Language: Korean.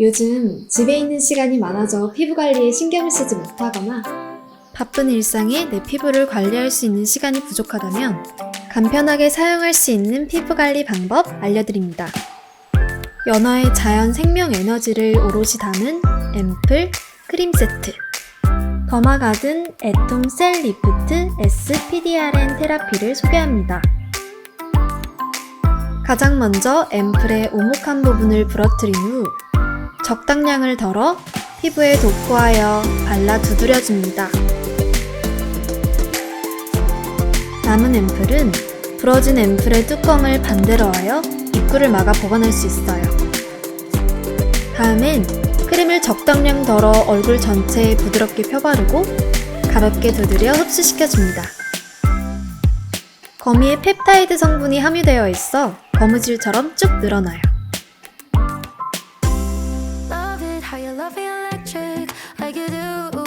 요즘 집에 있는 시간이 많아져 피부 관리에 신경을 쓰지 못하거나 바쁜 일상에 내 피부를 관리할 수 있는 시간이 부족하다면 간편하게 사용할 수 있는 피부 관리 방법 알려드립니다. 연어의 자연 생명 에너지를 오롯이 담은 앰플 크림 세트 더마가든 애톰 셀 리프트 S PDRN 테라피를 소개합니다. 가장 먼저 앰플의 오목한 부분을 부러뜨린 후 적당량을 덜어 피부에 도포하여 발라 두드려줍니다. 남은 앰플은 부러진 앰플의 뚜껑을 반대로 하여 입구를 막아 보관할 수 있어요. 다음엔 크림을 적당량 덜어 얼굴 전체에 부드럽게 펴바르고 가볍게 두드려 흡수시켜줍니다. 거미에 펩타이드 성분이 함유되어 있어 거무줄처럼 쭉 늘어나요. electric like you do.